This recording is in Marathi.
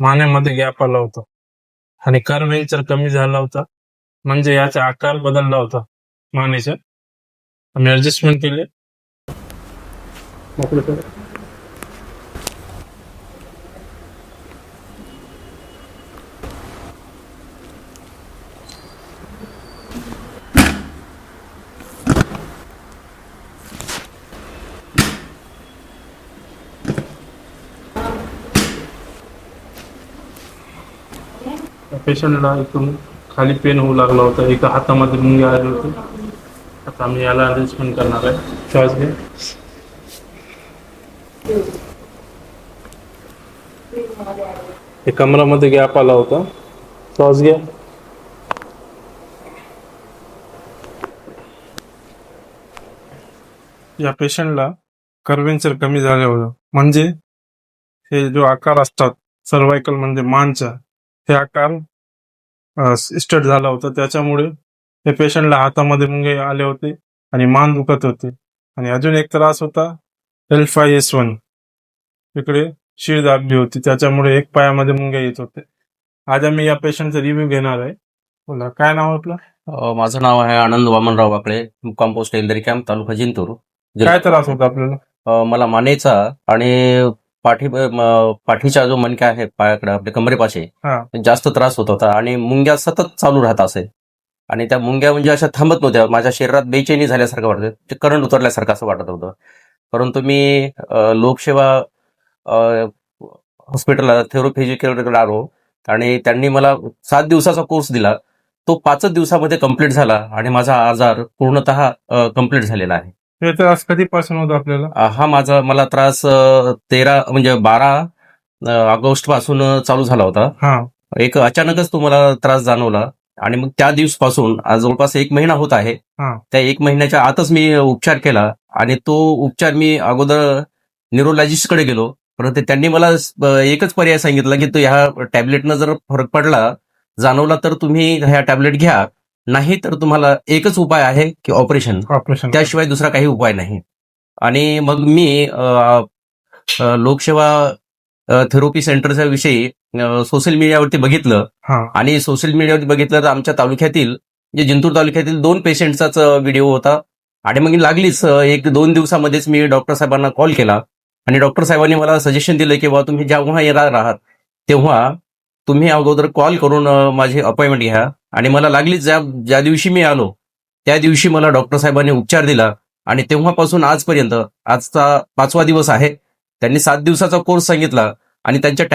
मानेमध्ये गॅप आला होता. आणि कर्वेचर कमी झाला होता म्हणजे याचा आकार बदलला होता. मानेचा. आम्ही ऍडजस्टमेंट केले. पेशंटला एकदम खाली पेन होऊ लागला होता. एका हातामध्ये मुंगे आले होते. आता आम्ही याला अरेंजमेंट करणार आहे. चॉईस घे. हे कमरामध्ये गॅप आला होता. श्वास घ्या. या पेशंटला कर्वेंचर कमी झालं होतं. म्हणजे हे जो आकार असतात सर्वायकल म्हणजे मानचा हे आकार स्टड झाला होता. त्याच्यामुळे हे पेशंटला हातामध्ये मुंगे आले होते आणि मान दुखत होते. आणि अजून एक त्रास होता एल फाय एस वन इकडे शिळ दाबली होती. त्याच्यामुळे एक पायामध्ये मुंगे येत होते. आज आम्ही या पेशंटचा रिव्ह्यू घेणार आहे. बोला काय नाव आपलं? माझं नाव आहे आनंद वामनराव वाकळे मुक्काम पोस्ट एलदरी कॅम्प तालुका जिंतूर. काय त्रास होता आपल्याला? मला मानेचा आणि पाठी पाठीचा जो मणका आहे पायाकडे आपल्या कमरेपाशी हा. जास्त त्रास होत होता आणि मुंग्या सतत चालू राहत असे. आणि त्या मुंग्या म्हणजे अशा थांबत नव्हत्या माझ्या शरीरात बेचैनी झाल्यासारखं वाटत ते करंट उतरल्यासारखं असं वाटत होतं. परंतु मी अ, लोकसेवा हॉस्पिटलला थेरोफिजिकलकडे आलो आणि त्यांनी मला सात दिवसाचा कोर्स दिला. तो पाचच दिवसामध्ये कंप्लीट झाला आणि माझा आजार पूर्णतः कंप्लीट झालेला आहे. त्रास कधीपासून होता आपल्याला? हा माझा मला त्रास तेरा म्हणजे बारा ऑगस्टपासून चालू झाला होता. हा. एक अचानकच तो मला त्रास जाणवला. आणि मग त्या दिवसपासून आज जवळपास एक महिना होत आहे. हा. त्या एक महिन्याच्या आतच मी उपचार केला. आणि तो उपचार मी अगोदर न्यूरोलॉजिस्टकडे गेलो. परंतु त्यांनी मला एकच पर्याय सांगितला की तो ह्या टॅबलेटनं जर फरक पडला जाणवला तर तुम्ही ह्या टॅबलेट घ्या. नाही तर तुम्हाला एकच उपाय आहे की ऑपरेशन. ऑपरेशन. त्याशिवाय दुसरा काही उपाय नाही. आणि मग मी लोकसेवा थेरपी सेंटरच्या विषयी सोशल मीडियावरती बघितलं. आणि सोशल मीडियावरती बघितलं तर आमच्या तालुक्यातील जे जिंतूर तालुक्यातील दोन पेशंटचाच व्हिडिओ होता. आणि मग लागलीच एक दोन दिवसामध्येच मी डॉक्टर साहेबांना कॉल केला. आणि डॉक्टर साहेबांनी मला सजेशन दिलं की बाबा तुम्ही जेव्हा येणार आहात तेव्हा तुम्ही अगोदर कॉल करून माझी अपॉइंटमेंट घ्या. आणि मला लागलीच ज्या ज्या दिवशी मी आलो त्या दिवशी मला डॉक्टर साहेबांनी उपचार दिला आणि तेव्हापासून आजपर्यंत आजचा पाचवा दिवस आहे. त्यांनी सात दिवसाचा कोर्स सांगितला आणि त्यांच्या